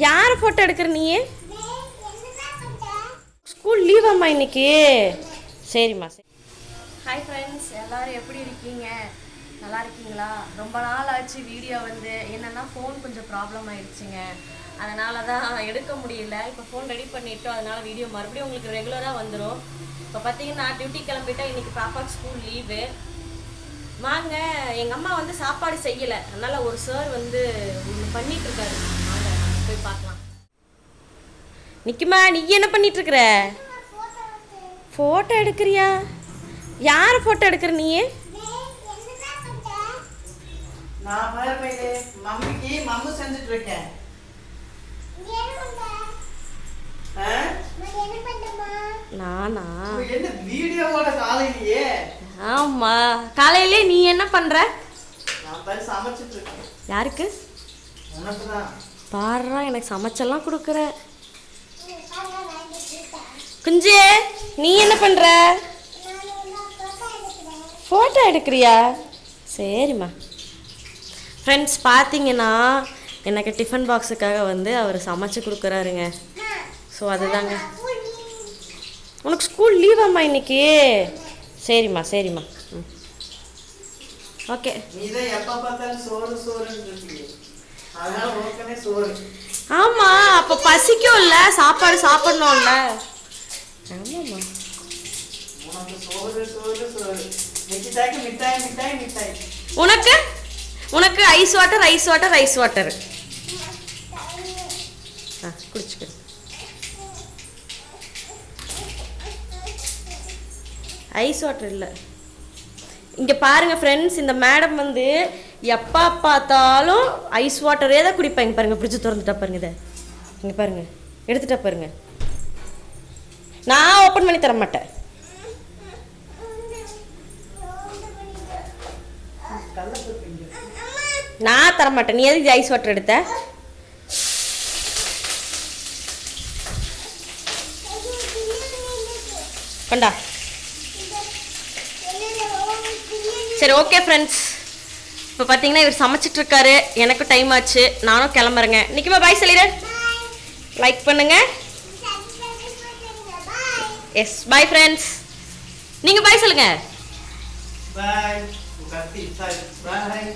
யார் ஃபோட்டோ எடுக்கிற நீ ஸ்கூல் லீவாம்மா இன்னைக்கு. சரிம்மா சரி. ஹாய் ஃப்ரெண்ட்ஸ் எல்லாரும் எப்படி இருக்கீங்க? நல்லா இருக்கீங்களா? ரொம்ப நாள் ஆச்சு வீடியோ வந்து. என்னன்னா ஃபோன் கொஞ்சம் ப்ராப்ளம் ஆயிடுச்சுங்க. அதனால தான் எடுக்க முடியல. இப்போ ஃபோன் ரெடி பண்ணிட்டோம். அதனால வீடியோ மறுபடியும் உங்களுக்கு ரெகுலராக வந்துடும் இப்போ பார்த்தீங்கன்னா டியூட்டி கிளம்பிட்டா இன்னைக்கு பாப்பா ஸ்கூல் லீவு வாங்க எங்கள் அம்மா வந்து சாப்பாடு செய்யலை. அதனால ஒரு சார் வந்து ஒன்று இருக்காரு. நிக்குமா நீ என்ன பண்ணிட்டு இருக்கிற ஃபோட்டோ எடுக்கிறியா? யார் ஃபோட்டோ எடுக்கிற நீ நான் ஆமா. காலையிலே நீ என்ன பண்ற? யாருக்கு? பாடுறா எனக்கு சமைச்செல்லாம் கொடுக்குற. குஞ்சு நீ என்ன பண்ற? ஃபோட்டோ எடுக்கிறியா? சரிம்மா. ஃப்ரெண்ட்ஸ் பார்த்தீங்கன்னா எனக்கு டிஃபன் பாக்ஸுக்காக வந்து அவர் சமைச்சு கொடுக்குறாருங்க. ஸோ அதுதாங்க. உனக்கு ஸ்கூல் லீவாம்மா இன்னைக்கு? சரிம்மா சரிம்மா. ம். ஓகே ஆமாம் அப்போ பசிக்கும்ல. சாப்பாடு சாப்பிடணும்ல. உனக்கு? உனக்கு ice water ice water ice water ஆ குடிச்சுக்க. ஐஸ் வாட்டர் இல்லை. இங்கே பாருங்கள் ஃப்ரெண்ட்ஸ் இந்த மேடம் வந்து எப்போ பார்த்தாலும் ஐஸ் வாட்டரே தான் குடிப்பாங்க பாருங்கள் ஃப்ரிட்ஜ் திறந்துட்டா பாருங்க இதை. இங்கே பாருங்கள் எடுத்துட்டா பாருங்கள் நான் ஓப்பன் பண்ணி தர மாட்டேன் நான் தரமாட்டேன். நீ எதுக்கு ஐஸ் வாட்டர் எடுத்த? கொண்டா. சரி ஓகே ஃப்ரெண்ட்ஸ் இப்போ பார்த்தீங்கன்னா இவர் சமைச்சிட்டு இருக்காரு எனக்கும் டைம் ஆச்சு. நானும் கிளம்புறேங்க. நிற்குமா பாய் சொல்லிடு லைக் பண்ணுங்க. எஸ் பாய் ஃப்ரெண்ட்ஸ் நீங்கள் பாய் சொல்லுங்கள் பாய் பாய்